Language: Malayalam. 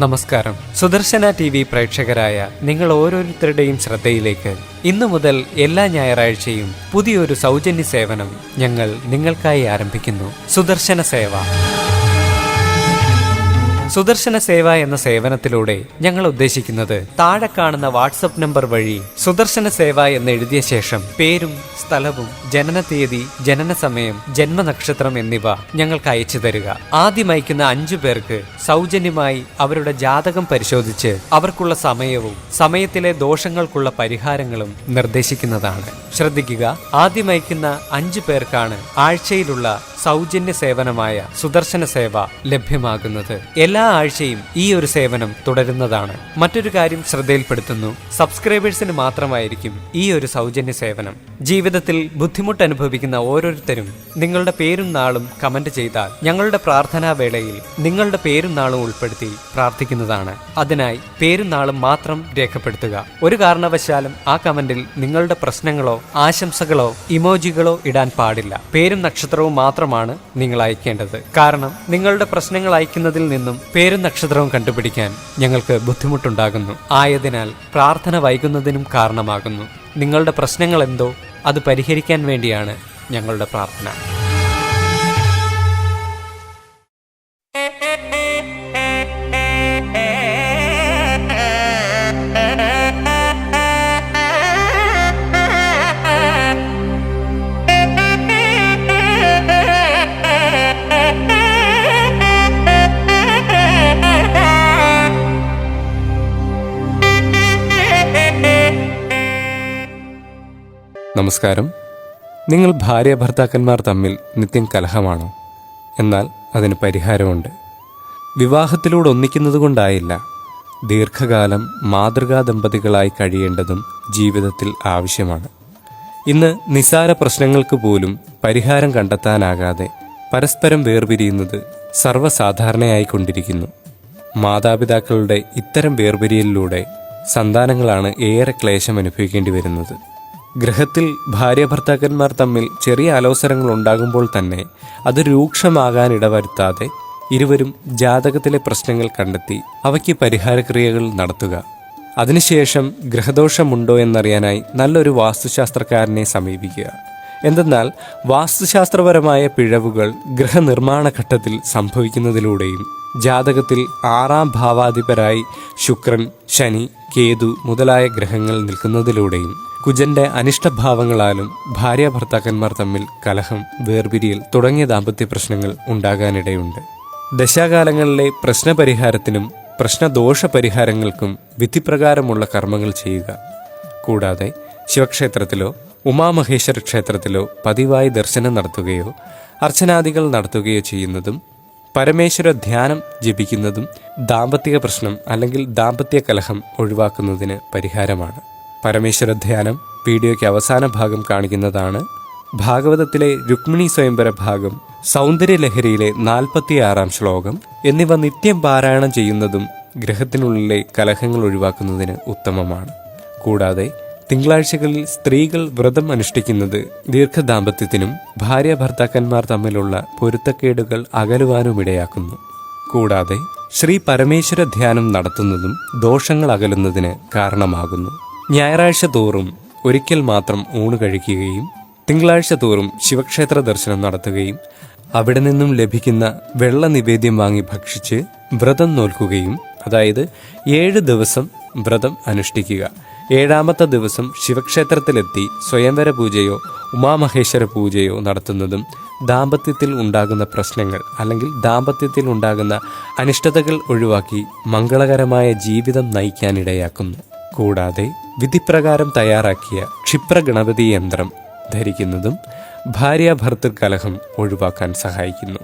നമസ്കാരം. സുദർശന ടി വി പ്രേക്ഷകരായ നിങ്ങൾ ഓരോരുത്തരുടെയും ശ്രദ്ധയിലേക്ക് ഇന്നു മുതൽ എല്ലാ ഞായറാഴ്ചയും പുതിയൊരു സൗജന്യ സേവനം ഞങ്ങൾ നിങ്ങൾക്കായി ആരംഭിക്കുന്നു. സുദർശന സേവ. സുദർശന സേവ എന്ന സേവനത്തിലൂടെ ഞങ്ങൾ ഉദ്ദേശിക്കുന്നത് താഴെ കാണുന്ന വാട്സപ്പ് നമ്പർ വഴി സുദർശന സേവ എന്ന് എഴുതിയ ശേഷം പേരും സ്ഥലവും ജനന തീയതി ജനന സമയം ജന്മനക്ഷത്രം എന്നിവ ഞങ്ങൾക്ക് അയച്ചു തരിക. ആദ്യം അയക്കുന്ന അഞ്ചു പേർക്ക് സൗജന്യമായി അവരുടെ ജാതകം പരിശോധിച്ച് അവർക്കുള്ള സമയവും സമയത്തിലെ ദോഷങ്ങൾക്കുള്ള പരിഹാരങ്ങളും നിർദ്ദേശിക്കുന്നതാണ്. ശ്രദ്ധിക്കുക ആദ്യം അയക്കുന്ന അഞ്ചു പേർക്കാണ് ആഴ്ചയിലുള്ള സൗജന്യ സേവനമായ സുദർശന സേവ ലഭ്യമാകുന്നത്. എല്ലാ ആഴ്ചയും ഈ ഒരു സേവനം തുടരുന്നതാണ്. മറ്റൊരു കാര്യം ശ്രദ്ധയിൽപ്പെടുത്തുന്നു. സബ്സ്ക്രൈബേഴ്സിന് മാത്രമായിരിക്കും ഈ ഒരു സൗജന്യ സേവനം. ജീവിതത്തിൽ ബുദ്ധിമുട്ട് അനുഭവിക്കുന്ന ഓരോരുത്തരും നിങ്ങളുടെ പേരും നാളും കമന്റ് ചെയ്താൽ ഞങ്ങളുടെ പ്രാർത്ഥനാ വേളയിൽ നിങ്ങളുടെ പേരും നാളും ഉൾപ്പെടുത്തി പ്രാർത്ഥിക്കുന്നതാണ്. അതിനായി പേരും നാളും മാത്രം രേഖപ്പെടുത്തുക. ഒരു കാരണവശാലും ആ കമന്റിൽ നിങ്ങളുടെ പ്രശ്നങ്ങളോ ആശംസകളോ ഇമോജികളോ ഇടാൻ പാടില്ല. പേരും നക്ഷത്രവും മാത്രമാണ് നിങ്ങൾ അയക്കേണ്ടത്. കാരണം നിങ്ങളുടെ പ്രശ്നങ്ങൾ അയക്കുന്നതിൽ നിന്നും പേരും നക്ഷത്രവും കണ്ടുപിടിക്കാൻ ഞങ്ങൾക്ക് ബുദ്ധിമുട്ടുണ്ടാകുന്നു. ആയതിനാൽ പ്രാർത്ഥന വൈകുന്നതിനും കാരണമാകുന്നു. നിങ്ങളുടെ പ്രശ്നങ്ങൾ എന്തോ അത് പരിഹരിക്കാൻ വേണ്ടിയാണ് ഞങ്ങളുടെ പ്രാർത്ഥന. നമസ്കാരം. നിങ്ങൾ ഭാര്യ ഭർത്താക്കന്മാർ തമ്മിൽ നിത്യം കലഹമാണോ? എന്നാൽ അതിന് പരിഹാരമുണ്ട്. വിവാഹത്തിലൂടെ ഒന്നിക്കുന്നത് കൊണ്ടായില്ല. ദീർഘകാലം മാതൃകാ ദമ്പതികളായി കഴിയേണ്ടതും ജീവിതത്തിൽ ആവശ്യമാണ്. ഇന്ന് നിസാര പ്രശ്നങ്ങൾക്ക് പോലും പരിഹാരം കണ്ടെത്താനാകാതെ പരസ്പരം വേർപിരിയുന്നത് സർവസാധാരണയായിക്കൊണ്ടിരിക്കുന്നു. മാതാപിതാക്കളുടെ ഇത്തരം വേർപിരിയലിലൂടെ സന്താനങ്ങളാണ് ഏറെ ക്ലേശം അനുഭവിക്കേണ്ടി വരുന്നത് ഗ്രഹത്തിൽ ഭാര്യ ഭർത്താക്കന്മാർ തമ്മിൽ ചെറിയ അലോസരങ്ങൾ ഉണ്ടാകുമ്പോൾ തന്നെ അത് രൂക്ഷമാകാൻ ഇടവരുത്താതെ ഇരുവരും ജാതകത്തിലെ പ്രശ്നങ്ങൾ കണ്ടെത്തി അവയ്ക്ക് പരിഹാരക്രിയകൾ നടത്തുക. അതിനുശേഷം ഗ്രഹദോഷമുണ്ടോ എന്നറിയാനായി നല്ലൊരു വാസ്തുശാസ്ത്രക്കാരനെ സമീപിക്കുക. എന്തെന്നാൽ വാസ്തുശാസ്ത്രപരമായ പിഴവുകൾ ഗ്രഹനിർമ്മാണ ഘട്ടത്തിൽ സംഭവിക്കുന്നതിലൂടെയും ജാതകത്തിൽ ആറാം ഭാവാധിപരായി ശുക്രൻ ശനി കേതു മുതലായ ഗ്രഹങ്ങൾ നിൽക്കുന്നതിലൂടെയും കുജന്റെ അനിഷ്ടഭാവങ്ങളാലും ഭാര്യ ഭർത്താക്കന്മാർ തമ്മിൽ കലഹം വേർപിരിയൽ തുടങ്ങിയ ദാമ്പത്യ പ്രശ്നങ്ങൾ ഉണ്ടാകാനിടയുണ്ട്. ദശാകാലങ്ങളിലെ പ്രശ്നപരിഹാരത്തിനും പ്രശ്നദോഷ പരിഹാരങ്ങൾക്കും വിധിപ്രകാരമുള്ള കർമ്മങ്ങൾ ചെയ്യുക. കൂടാതെ ശിവക്ഷേത്രത്തിലോ ഉമാമഹേശ്വര ക്ഷേത്രത്തിലോ പതിവായി ദർശനം നടത്തുകയോ അർച്ചനാദികൾ നടത്തുകയോ ചെയ്യുന്നതും പരമേശ്വര ധ്യാനം ജപിക്കുന്നതും ദാമ്പത്യ പ്രശ്നം അല്ലെങ്കിൽ ദാമ്പത്യ കലഹം ഒഴിവാക്കുന്നതിന് പരിഹാരമാണ്. പരമേശ്വര ധ്യാനം വീഡിയോയ്ക്ക് അവസാന ഭാഗം കാണിക്കുന്നതാണ്. ഭാഗവതത്തിലെ രുക്മിണി സ്വയംവര ഭാഗം സൗന്ദര്യലഹരിയിലെ നാൽപ്പത്തിയാറാം ശ്ലോകം എന്നിവ നിത്യം പാരായണം ചെയ്യുന്നതും ഗ്രഹത്തിനുള്ളിലെ കലഹങ്ങൾ ഒഴിവാക്കുന്നതിന് ഉത്തമമാണ്. കൂടാതെ തിങ്കളാഴ്ചകളിൽ സ്ത്രീകൾ വ്രതം അനുഷ്ഠിക്കുന്നത് ദീർഘദാമ്പത്യത്തിനും ഭാര്യ ഭർത്താക്കന്മാർ തമ്മിലുള്ള പൊരുത്തക്കേടുകൾ അകലുവാനും ഇടയാക്കുന്നു കൂടാതെ ശ്രീ പരമേശ്വര ധ്യാനം നടത്തുന്നതും ദോഷങ്ങൾ അകലുന്നതിന് കാരണമാകുന്നു. ഞായറാഴ്ച തോറും ഒരിക്കൽ മാത്രം ഊണ് കഴിക്കുകയും തിങ്കളാഴ്ച തോറും ശിവക്ഷേത്ര ദർശനം നടത്തുകയും അവിടെ നിന്നും ലഭിക്കുന്ന വെള്ള നിവേദ്യം വാങ്ങി ഭക്ഷിച്ച് വ്രതം നോൽക്കുകയും അതായത് ഏഴ് ദിവസം വ്രതം അനുഷ്ഠിക്കുക. ഏഴാമത്തെ ദിവസം ശിവക്ഷേത്രത്തിലെത്തി സ്വയംവര പൂജയോ ഉമാമഹേശ്വര പൂജയോ നടത്തുന്നതും ദാമ്പത്യത്തിൽ ഉണ്ടാകുന്ന പ്രശ്നങ്ങൾ അല്ലെങ്കിൽ ദാമ്പത്യത്തിൽ ഉണ്ടാകുന്ന അനിഷ്ടതകൾ ഒഴിവാക്കി മംഗളകരമായ ജീവിതം നയിക്കാനിടയാക്കുന്നു. കൂടാതെ വിധിപ്രകാരം തയ്യാറാക്കിയ ക്ഷിപ്ര ഗണപതി യന്ത്രം ധരിക്കുന്നതും ഭാര്യാഭർത്തൃ കലഹം ഒഴിവാക്കാൻ സഹായിക്കുന്നു.